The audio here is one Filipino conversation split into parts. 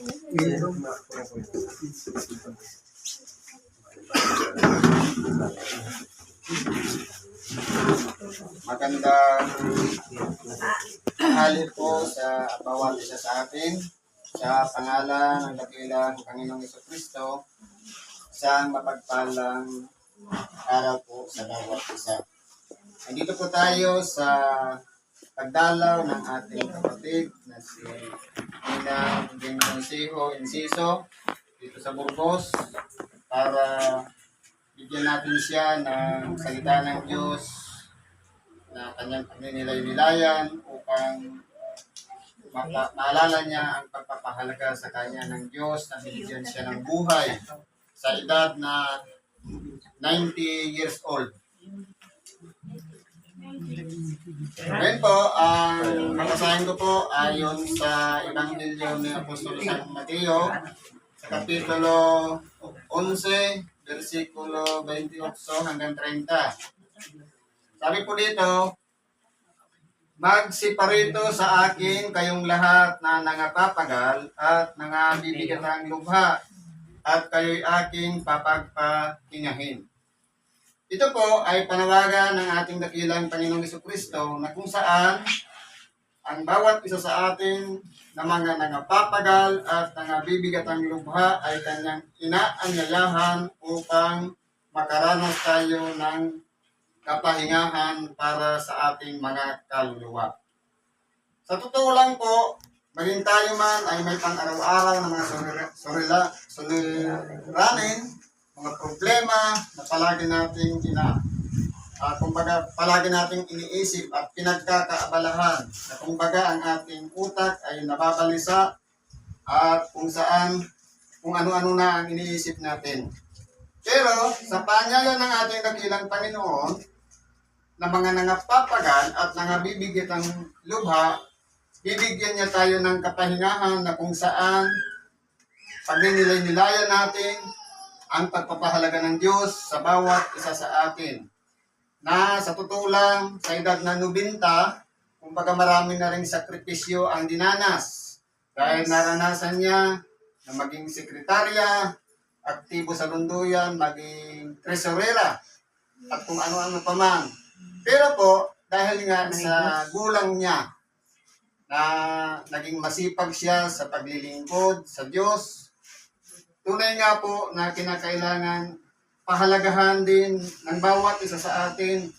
Magandang hali po sa bawat isa sa atin sa pangalan ng dakilang Panginoong Iso Kristo isang mapagpalang araw po sa bawat isa. Nandito po tayo sa pagdalaw ng ating kapatid na si Ninang Jing Consejo Inciso dito sa Burgos para bigyan natin siya ng salita ng Diyos na kanyang paninilay-nilayan upang mapa- maalala niya ang pagpapahalaga sa kanya ng Diyos na binigyan siya ng buhay sa edad na 90 years old. Ngayon po, ang mabasahin ko po ayon sa Ebanghelyo ni Apostol San Mateo sa Kapitulo 11, versikulo 28 hanggang 30. Sabi po dito, Magsiparito sa akin kayong lahat na nangapapagal at nangabibigatang lubha at kayo'y aking papagpahingahin. Ito po ay panawagan ng ating dakilang Panginoong Kristo na kung saan ang bawat isa sa atin na mga nangapapagal at nangabibigatang lubha ay kanyang inaanyayahan upang makaranas tayo ng kapahingahan para sa ating mga kaluluwa. Sa totoo lang po, maging tayo man ay may pang-araw-araw na mga suliranin, mga problema na palagi nating ina, ah, kumbaga palagi nating iniisip at pinagkakaabalahan na kumbaga ang ating utak ay nababalisa at kung saan, kung ano-ano na ang iniisip natin. Pero sa panyalan ng ating dakilang Panginoon, na mga nangapapagal at nangabibigit ang lubha, bibigyan niya tayo ng kapahingahan na kung saan pagninilay-nilayan natin ang pagpapahalaga ng Diyos sa bawat isa sa atin. Na sa totoo lang, sa edad na nubinta, kumbaga marami na rin sakripisyo ang dinanas. Dahil naranasan niya na maging sekretarya, aktibo sa lunduyan, maging tresorera, at kung ano-ano pa man. Pero po, dahil nga sa gulang niya, na naging masipag siya sa paglilingkod sa Diyos, tunay nga po na kinakailangan pahalagahan din ng bawat isa sa atin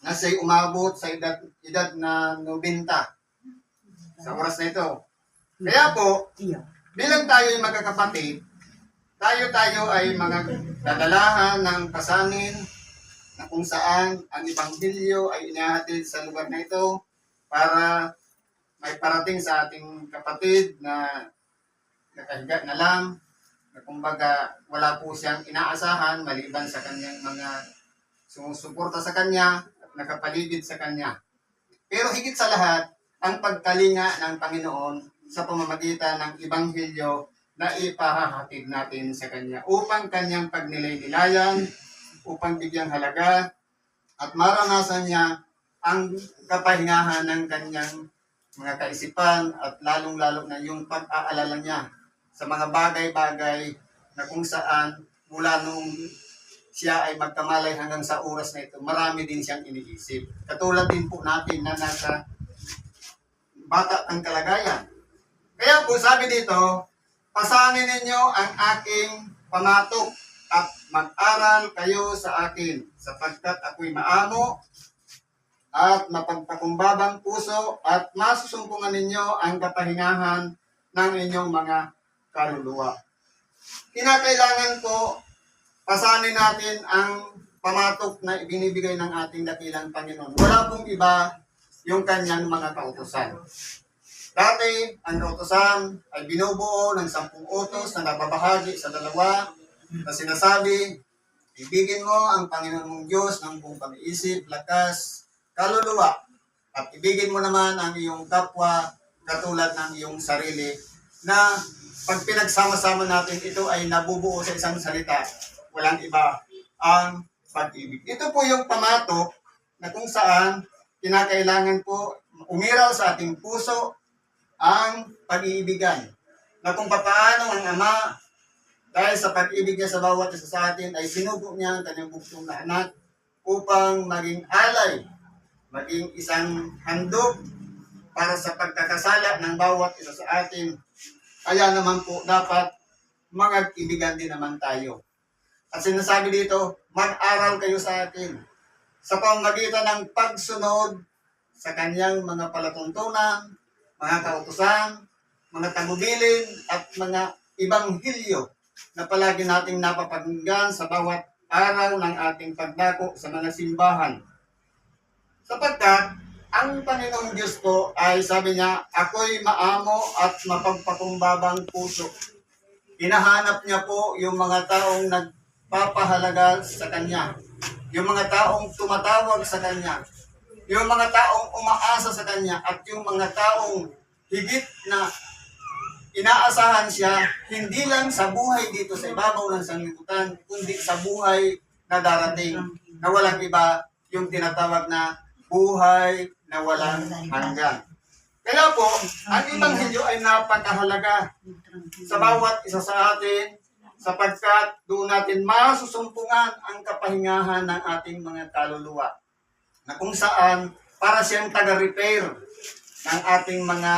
na siya'y umabot sa edad, edad na 90 sa oras na ito. Kaya po, bilang tayo ay magkakapatid, tayo-tayo ay mga dadalahan ng pasanin na kung saan ang Ebanghelyo ay inahatid sa lugar na ito para may parating sa ating kapatid na nakahiga na lang na kumbaga wala po siyang inaasahan maliban sa kanyang mga sumusuporta sa kanya at nakapaligid sa kanya. Pero higit sa lahat, ang pagkalinga ng Panginoon sa pamamagitan ng Ebanghelyo na ipahahatid natin sa Kanya upang Kanyang pagnilay-nilayan, upang bigyang halaga, at maranasan niya ang kapahingahan ng Kanyang mga kaisipan at lalong-lalo na yung pag-aalala niya sa mga bagay-bagay na kung saan mula nung siya ay magkamalay hanggang sa oras na ito, marami din siyang iniisip. Katulad din po natin na nasa bata ang kalagayan. Kaya po sabi dito, pasanin ninyo ang aking pamatok at mag-aral kayo sa akin sapagkat ako'y maamo at mapagpakumbabang puso at masusumpungan ninyo ang kapahingahan ng inyong mga kaluluwa. Kinakailangan po pasanin natin ang pamatok na ibinibigay ng ating dakilang Panginoon. Wala pong iba yung kanyang mga kautosan. Dati, ang kautosan ay binubuo ng sampung utos na nababahagi sa dalawa na sinasabi, ibigin mo ang Panginoon mong Diyos ng buong pag-iisip, lakas, kaluluwa, at ibigin mo naman ang iyong kapwa katulad ng iyong sarili na pag pinagsama-sama natin, ito ay nabubuo sa isang salita, walang iba ang pag-ibig. Ito po yung pamatok na kung saan kinakailangan po umiral sa ating puso ang pag-iibigan. na kung paano ang Ama dahil sa pag-ibig niya sa bawat isa sa atin ay sinugo niya ang kanyang buktong na anak upang maging alay, maging isang handog para sa pagkakasala ng bawat isa sa atin. Kaya naman po dapat mag-ibigan din naman tayo. At sinasabi dito, mag-aral kayo sa atin sa pamamagitan ng pagsunod sa kanyang mga palatuntunan, mga kautusan, mga tagubilin, at mga ibanghilyo na palagi nating napapakinggan sa bawat araw ng ating pagdako sa mga simbahan. Sapagkat ang Panginoong Diyos po ay sabi niya, ako'y maamo at mapagpakumbabang puso. Hinahanap niya po yung mga taong nagpapahalaga sa Kanya. Yung mga taong tumatawag sa Kanya. Yung mga taong umaasa sa Kanya. At yung mga taong higit na inaasahan siya, hindi lang sa buhay dito sa ibabaw ng sanglibutan, kundi sa buhay na darating na walang iba yung tinatawag na buhay na walang hanggan. Kaya po, ang Ebanghelyo ay napakahalaga sa bawat isa sa atin sapagkat doon natin masusumpungan ang kapahingahan ng ating mga kaluluwa na kung saan para siyang taga-repair ng ating mga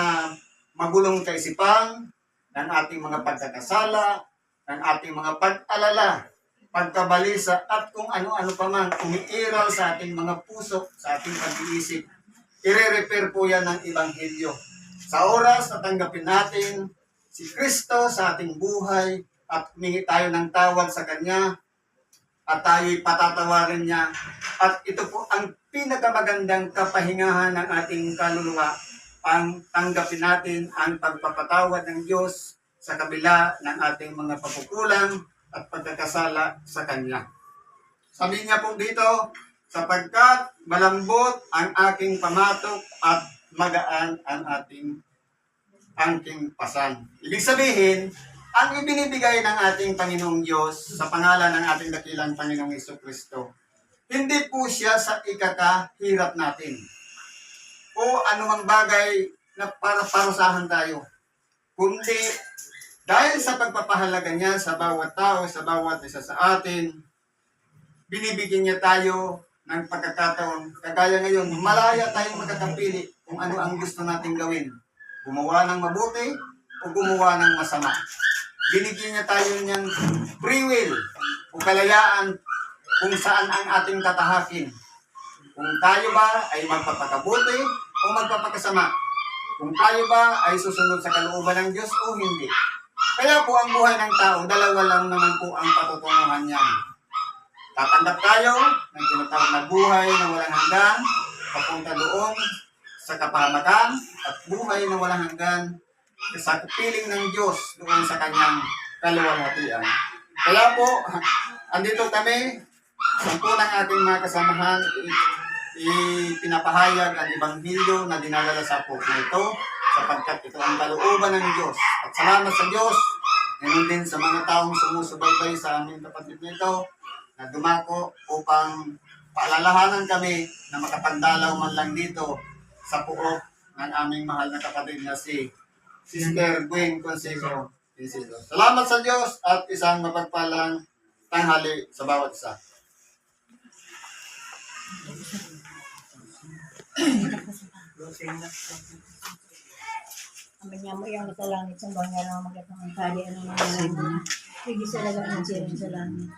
magulong kaisipan, ng ating mga pagkakasala, ng ating mga pag-alala, pagkabalisa at kung ano-ano pa man umiiral sa ating mga puso, sa ating pag-iisip. Ire-repair po yan ng Ebanghelyo. Sa oras na tanggapin natin si Kristo sa ating buhay at humingi tayo ng tawad sa Kanya at tayo'y patatawarin niya. At ito po ang pinakamagandang kapahingahan ng ating kaluluwa ang tanggapin natin ang pagpapatawad ng Diyos sa kabila ng ating mga pagkukulang at pagkakasala sa Kanya. Sabi niya po dito, sapagkat malambot ang aking pamatok at magaan ang ating angking pasan. Ibig sabihin, ang ibinibigay ng ating Panginoong Diyos sa pangalan ng ating dakilang Panginoong Iso Kristo, hindi po siya sa ikakahirap natin o anumang bagay na para parusahan tayo. Kundi dahil sa pagpapahalaga niya sa bawat tao, sa bawat isa sa atin, binibigyan niya tayo ng pagkakataon. Kagaya ngayon, malaya tayong magkakapili kung ano ang gusto nating gawin. Gumawa ng mabuti o gumawa ng masama. Binigyan niya tayo niyang free will o kalayaan kung saan ang ating tatahakin. Kung tayo ba ay magpapakabuti o magpapakasama. Kung tayo ba ay susunod sa kalooban ng Diyos o hindi. Kaya po ang buhay ng tao, dalawa lang naman po ang patutunguhan niyan. Tatanggap tayo ng tinatawag na buhay na walang hanggan, papunta doon sa kapahamakan at buhay na walang hanggan. Sa piling ng Diyos doon sa kanyang kaluwalhatian. Kaya po, andito kami, sampu ng ating mga kasamahan, ipinapahayag ang Ebanghelyo na dinadala sa puso ito sapagkat ito ang kalooban ng Diyos. At salamat sa Diyos, ganun din sa mga taong sumusubaybay sa aming kapatid nito na dumako upang paalalahanan kami na makapagdalaw man lang dito sa puok ng aming mahal na kapatid na si Sister Gwen Consejo. Salamat sa Diyos at isang mapagpalang tanghali sa bawat isa. Kami niya mo yung sa langit sa bangya ng magkatang kali ano langit. Sige sa laga ng sirin sa langit.